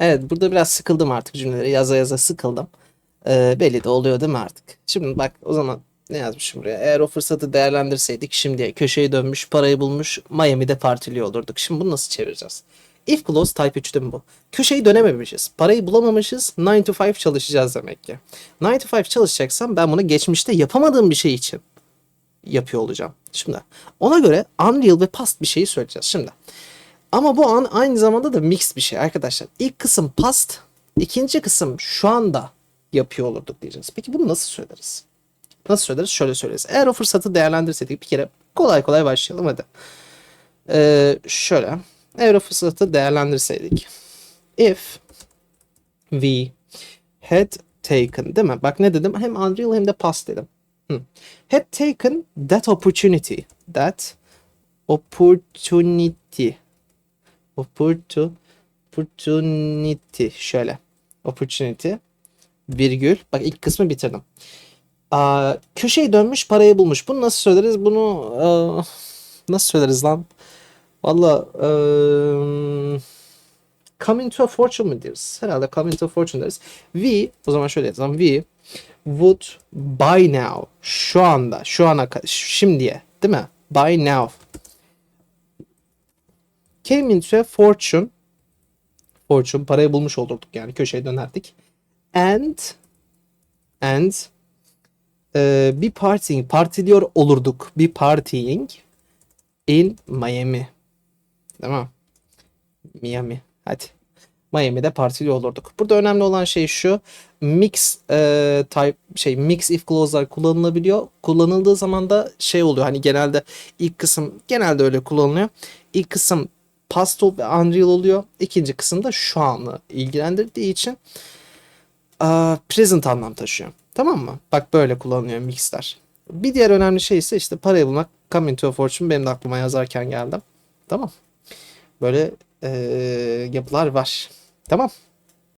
Evet burada biraz sıkıldım artık cümleleri yaza yaza sıkıldım. Ee, belli de oluyor değil mi artık? Şimdi bak o zaman ne yazmışım buraya? Eğer o fırsatı değerlendirseydik şimdiye köşeyi dönmüş, parayı bulmuş, Miami'de partiliyor olurduk. Şimdi bunu nasıl çevireceğiz? If clause type 3'te mi bu? Köşeyi dönememişiz. Parayı bulamamışız. 9 to 5 çalışacağız demek ki. 9 to 5 çalışacaksam ben bunu geçmişte yapamadığım bir şey için yapıyor olacağım. Şimdi ona göre unreal ve past bir şeyi söyleyeceğiz. Şimdi ama bu an aynı zamanda da mix bir şey arkadaşlar. İlk kısım past, ikinci kısım şu anda yapıyor olurduk diyeceğiz. Peki bunu nasıl söyleriz? Nasıl söyleriz? Şöyle söyleriz. Eğer o fırsatı değerlendirseydik bir kere kolay kolay başlayalım hadi. Ee, şöyle. Eğer o fırsatı değerlendirseydik. If we had taken değil mi? Bak ne dedim? Hem unreal hem de past dedim. Hı. Had taken that opportunity. That opportunity. Opportu, opportunity. Şöyle. Opportunity. Virgül. Bak ilk kısmı bitirdim. Aa, köşeyi dönmüş parayı bulmuş. Bunu nasıl söyleriz? Bunu aa, nasıl söyleriz lan? Valla eee come into a fortune mu deriz? Herhalde come into a fortune deriz. We o zaman şöyle yazalım. We would buy now. Şu anda. Şu ana şimdiye. Değil mi? Buy now. Came into a fortune. Fortune. Parayı bulmuş olurduk yani. Köşeye dönerdik. And and eee bir partying. Partiliyor olurduk. Bir partying in Miami. Değil mi? Miami. Hadi. Miami'de partili olurduk. Burada önemli olan şey şu. Mix e, type şey mix if clause'lar kullanılabiliyor. Kullanıldığı zaman da şey oluyor. Hani genelde ilk kısım genelde öyle kullanılıyor. İlk kısım past ol- ve unreal oluyor. İkinci kısım da şu anı ilgilendirdiği için e, present anlam taşıyor. Tamam mı? Bak böyle kullanılıyor mixler. Bir diğer önemli şey ise işte parayı bulmak. Come into a fortune benim de aklıma yazarken geldi. Tamam. Böyle eee, yapılar var. Tamam.